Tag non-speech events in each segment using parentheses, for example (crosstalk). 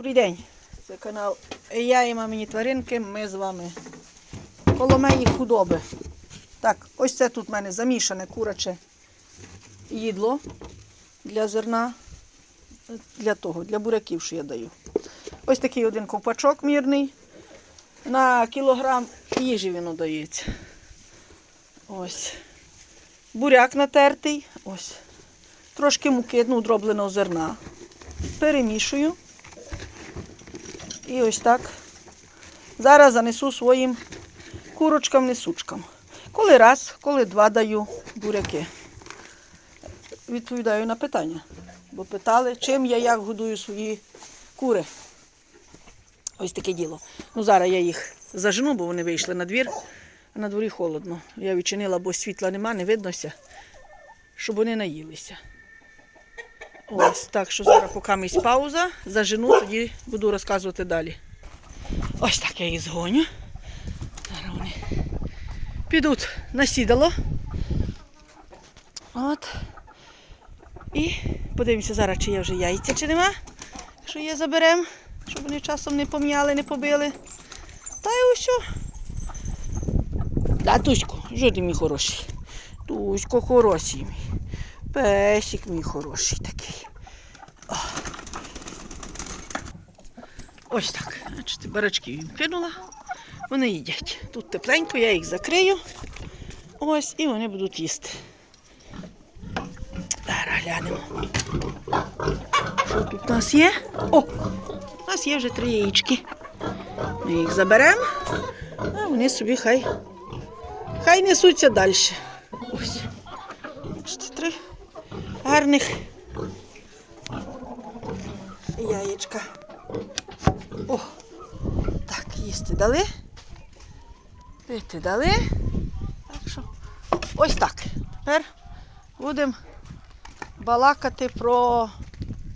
Добрий день. Це канал Я і мамині тваринки. Ми з вами коло моєї худоби. Так, ось це тут в мене замішане куряче їдло для зерна. Для того, для буряків, що я даю. Ось такий один ковпачок мірний. На кілограм їжі він дається. Ось. Буряк натертий. Ось. Трошки муки, ну, дробленого зерна. Перемішую. І ось так. Зараз занесу своїм курочкам-несучкам. Коли раз, коли два даю буряки. Відповідаю на питання. Бо питали, чим я як годую свої кури. Ось таке діло. Ну, зараз я їх зажену, бо вони вийшли на двір, а на дворі холодно. Я відчинила, бо світла нема, не виднося, щоб вони наїлися. Ось так що зараз поки місць пауза, зажену, тоді буду розказувати далі. Ось так я їх згоню. Зараз вони підуть на сідало. От. І подивимося зараз, чи є вже яйця, чи нема. Якщо є, заберемо, щоб вони часом не пом'яли, не побили. Та й ось. що. Да, Тусько, що ти мій хороший? Тусько хороший мій. Песик мій хороший такий. О. Ось так. Бачите, барачки кинула. Вони їдять. Тут тепленько, я їх закрию. Ось, і вони будуть їсти. Зараз глянемо. Що тут у нас є? О! У нас є вже три яєчки. Ми їх заберемо, а вони собі хай, хай несуться далі. Ось. Бачите, три гарних яєчка. О, так, їсти дали. Пити дали. Так що, ось так. Тепер будемо балакати про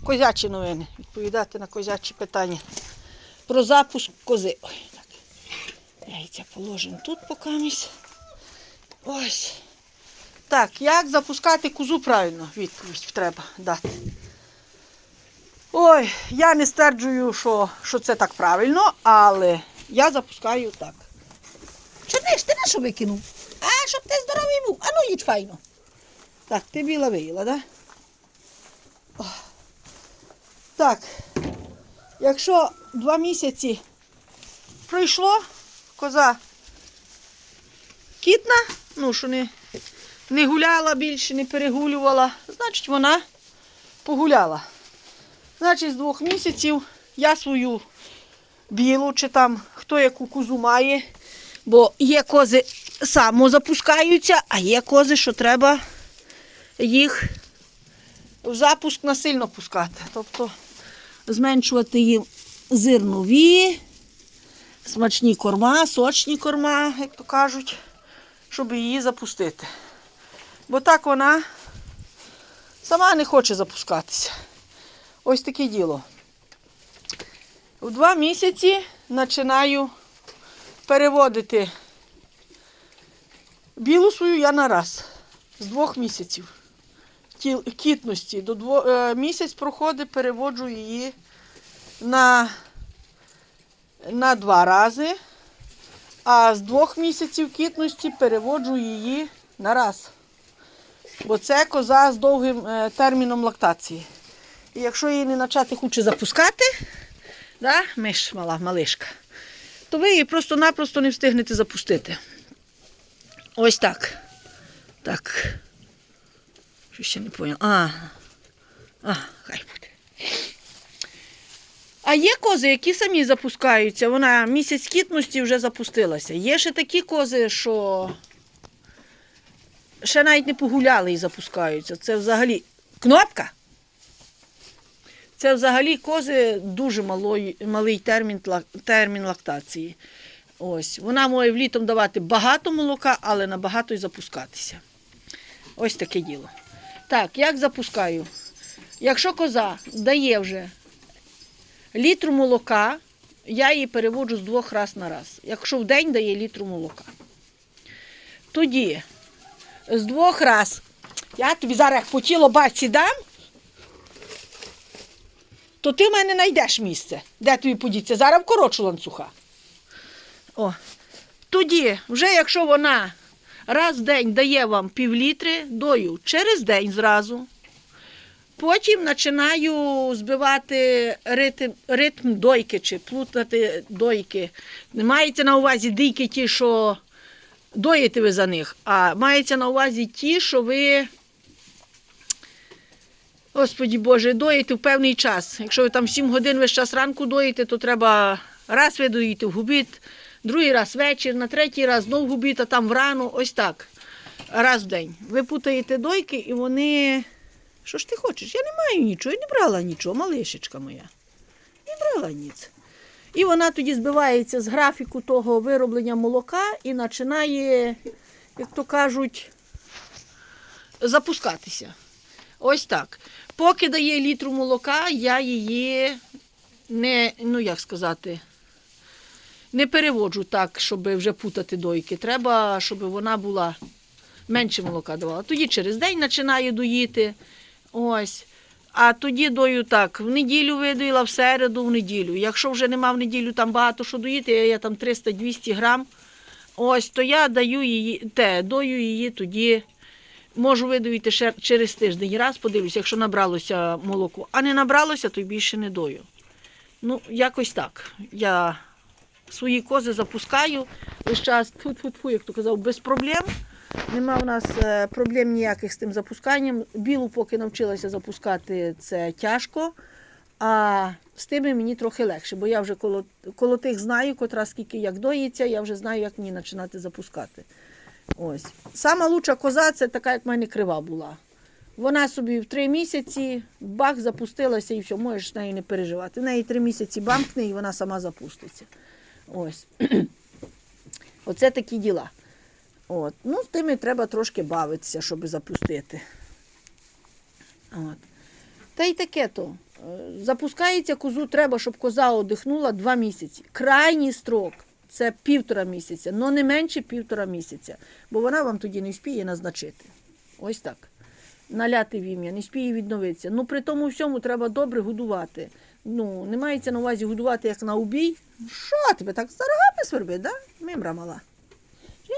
козячі новини, відповідати на козячі питання. Про запуск кози. Ой, так. Яйця положимо тут покамість. Ось. Так, як запускати козу правильно? Відповідь треба дати. Ой, я не стверджую, що, що це так правильно, але я запускаю так. Чорниш, ти на що викинув? А, щоб ти здоровий був. А ну їдь файно. Так, ти біла виїла, так? Да? Так, якщо два місяці пройшло, коза кітна, ну, що не, не гуляла більше, не перегулювала, значить вона погуляла. Значить, з двох місяців я свою білу, чи там хто яку козу має, бо є кози самозапускаються, а є кози, що треба їх в запуск насильно пускати. Тобто зменшувати їм зернові, смачні корма, сочні корма, як то кажуть, щоб її запустити. Бо так вона сама не хоче запускатися. Ось таке діло. У два місяці починаю переводити білу свою я на раз. З двох місяців кітності. До дво, е, місяць проходить, переводжу її на, на два рази, а з двох місяців кітності переводжу її на раз. Бо це коза з довгим е, терміном лактації. І якщо її не почати хоче запускати, да, миш мала, малишка, то ви її просто-напросто не встигнете запустити. Ось так. Так. Що ще не поняла? А, а, хай буде. А є кози, які самі запускаються. Вона місяць кітності вже запустилася. Є ще такі кози, що ще навіть не погуляли і запускаються. Це взагалі кнопка. Це взагалі кози дуже малої, малий термін, термін лактації. Ось. Вона може влітом давати багато молока, але набагато й запускатися. Ось таке діло. Так, як запускаю? Якщо коза дає вже літру молока, я її переводжу з двох раз на раз. Якщо в день дає літру молока. Тоді з двох раз я тобі зараз як по тіло баці дам, то ти в мене знайдеш місце, де тобі подіться. Зараз вкорочу ланцюга. О. Тоді, вже якщо вона раз в день дає вам півлітри, дою через день зразу. Потім починаю збивати ритм, ритм дойки чи плутати дойки. Мається на увазі дійки ті, що доїте ви за них, а мається на увазі ті, що ви, Господі Боже, доїте в певний час. Якщо ви там 7 годин весь час ранку доїте, то треба раз ви доїте в губіт, другий раз вечір, на третій раз знов губіт, а там врану, ось так. Раз в день. Ви путаєте дойки і вони. Що ж ти хочеш? Я не маю нічого, я не брала нічого, малишечка моя. Не брала ніц. І вона тоді збивається з графіку того вироблення молока і починає, як то кажуть, запускатися. Ось так. Поки дає літру молока, я її не, ну як сказати, не переводжу так, щоб вже путати дойки. Треба, щоб вона була менше молока давала. Тоді через день починаю доїти. Ось. А тоді дою так, в неділю видоїла, в середу, в неділю. Якщо вже нема в неділю там багато що доїти, я, я там 300-200 грам, ось, то я даю її, те, дою її тоді. Можу видоїти ще через тиждень раз, подивлюся, якщо набралося молоко. А не набралося, то й більше не дою. Ну, якось так. Я свої кози запускаю весь час, як то казав, без проблем. Нема в нас е, проблем ніяких з тим запусканням. Білу, поки навчилася запускати, це тяжко. А з тими мені трохи легше, бо я вже коло, коло тих знаю, котра скільки як доїться, я вже знаю, як мені починати запускати. Ось. Сама лучша коза це така, як в мене крива була. Вона собі в три місяці бах запустилася і все, можеш з нею не переживати. В неї три місяці бамкне і вона сама запуститься. Ось. (clears throat) Оце такі діла. От. Ну, з тими треба трошки бавитися, щоб запустити. От. Та й таке то. Е, Запускається козу, треба, щоб коза одихнула два місяці. Крайній строк це півтора місяця, але не менше півтора місяця, бо вона вам тоді не спіє назначити. Ось так. Наляти в ім'я, не спіє відновитися. Ну, при тому всьому треба добре годувати. Ну, не мається на увазі годувати як на убій. Що тебе так за рогами свербить, да? Мимра мала.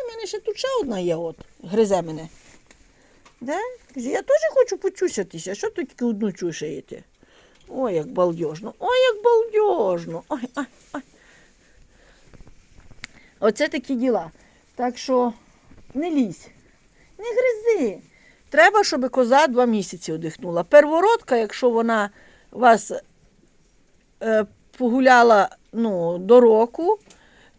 В мене ще тут ще одна є, от, гризе мене. Да? Я теж хочу почусятися. Що тут тільки одну чушаєте? Ой, як балдежно, ой, як балдежно. Ой, ой, ой. Оце такі діла. Так що не лізь, не гризи. Треба, щоб коза два місяці одихнула. Первородка, якщо вона вас е, погуляла ну, до року,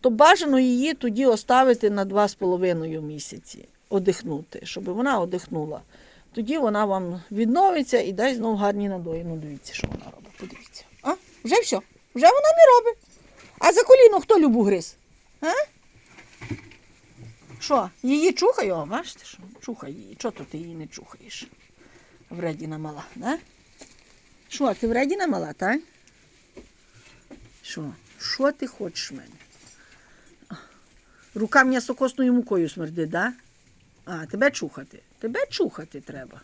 то бажано її тоді оставити на 2,5 місяці, одихнути, щоб вона одихнула. Тоді вона вам відновиться і дасть знову гарні надої. Ну, дивіться, що вона робить. Подивіться. А? Вже все. Вже вона не робить. А за коліно хто любу гриз? А? Що, її чухаю? О, бачите, що? Чухай її. Чого то ти її не чухаєш? Вредіна мала, да? Що, ти вредіна мала, так? Що? Що ти хочеш в мене? Рука м'ясокосною мукою смердить, да? А, тебе чухати. Тебе чухати треба.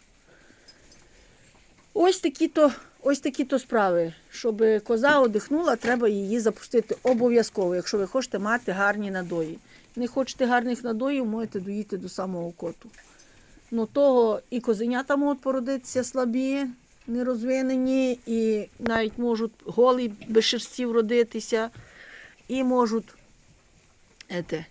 Ось такі то, ось такі то справи. Щоб коза одихнула, треба її запустити обов'язково, якщо ви хочете мати гарні надої. Не хочете гарних надоїв, можете доїти до самого коту. Ну того і козенята можуть породитися слабі, нерозвинені, і навіть можуть голі без шерстів родитися, і можуть ете,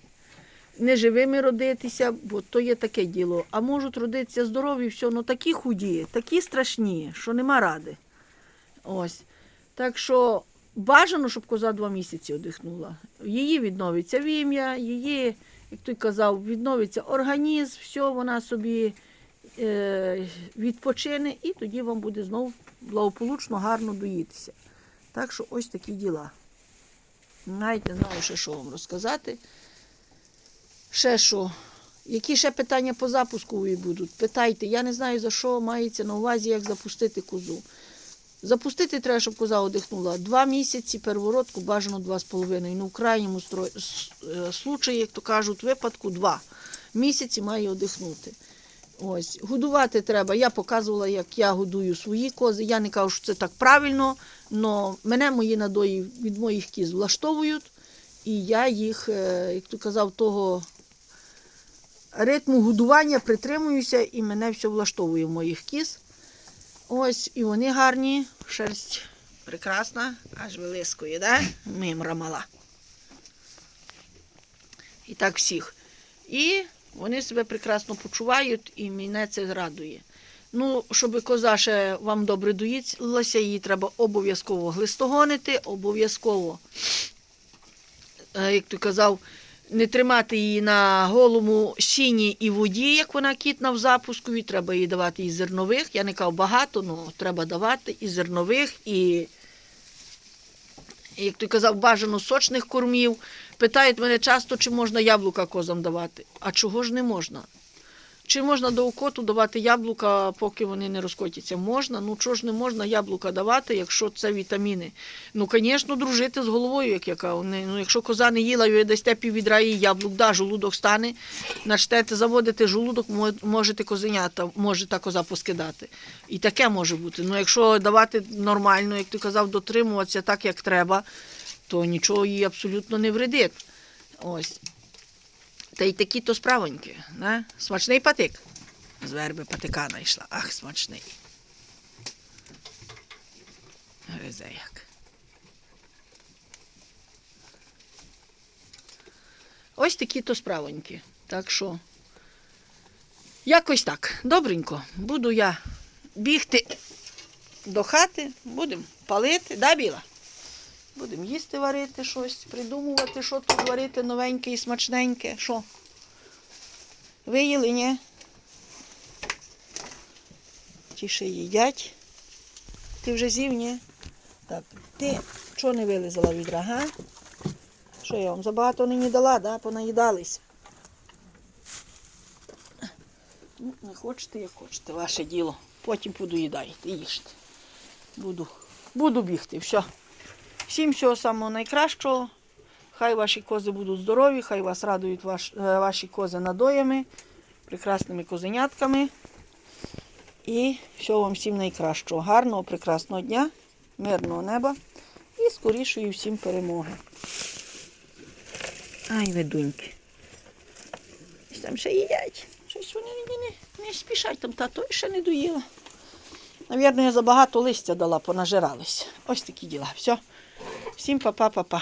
неживими родитися, бо то є таке діло. А можуть родитися здорові, все, ну такі худі, такі страшні, що нема ради. Ось. Так що бажано, щоб коза два місяці одихнула. Її відновиться вім'я, її, як той казав, відновиться організм, все, вона собі е, відпочине, і тоді вам буде знову благополучно, гарно доїтися. Так що ось такі діла. Навіть не знаю, ще що вам розказати. Ще що? Які ще питання по запуску будуть? Питайте. Я не знаю, за що мається на увазі, як запустити козу. Запустити треба, щоб коза одихнула. Два місяці, первородку бажано два з половиною. Ну, в крайньому стро- е, случаї, як то кажуть, випадку два місяці має одихнути. Ось, годувати треба. Я показувала, як я годую свої кози. Я не кажу, що це так правильно, але мене мої надої від моїх кіз влаштовують. І я їх, е, як ти казав, того ритму годування притримуюся, і мене все влаштовує в моїх кіз. Ось, і вони гарні, шерсть прекрасна, аж вилискує, да? Мимра мала. І так всіх. І вони себе прекрасно почувають, і мене це радує. Ну, щоб коза ще вам добре доїлася, її треба обов'язково глистогонити, обов'язково, е, як ти казав, не тримати її на голому сіні і воді, як вона кітна в запуску, треба їй давати і зернових. Я не кажу багато, але треба давати і зернових, і, як ти казав, бажано сочних кормів. Питають мене часто, чи можна яблука козам давати. А чого ж не можна? Чи можна до окоту давати яблука, поки вони не розкотяться? Можна. Ну чого ж не можна яблука давати, якщо це вітаміни? Ну, звісно, дружити з головою, як яка. Ну, якщо коза не їла, ви дасте піввідра їй яблук, да, жолудок стане, начнете заводити жолудок, можете козенята, може та коза поскидати. І таке може бути. Ну, якщо давати нормально, як ти казав, дотримуватися так, як треба, то нічого їй абсолютно не вредить. Ось. Та й такі то справоньки. Не? Смачний патик. З верби патика знайшла. Ах, смачний. Гризе як. Ось такі то справоньки. Так що, якось так. Добренько. Буду я бігти до хати, будемо палити, да, Біла? Будемо їсти варити щось, придумувати, що тут варити новеньке і смачненьке. Що? Виїли, ні? Ті ще їдять. Ти вже з'їв, ні? Так, ти чого не вилизала відра, га? Що я вам забагато нині дала, да? Понаїдались. Ну, не хочете, як хочете, ваше діло. Потім подоїдаєте, їжте. Буду, буду бігти, все. Всім всього самого найкращого. Хай ваші кози будуть здорові, хай вас радують ваш, е, ваші кози надоями, прекрасними козенятками. І всього вам всім найкращого. Гарного, прекрасного дня, мирного неба і скорішої всім перемоги. Ай, ведуньки. Там ще їдять. Щось вони не, не, не спішать, там та той ще не доїла. Навірно, я забагато листя дала, понажирались. Ось такі діла. Все. Всім па-па-па-па.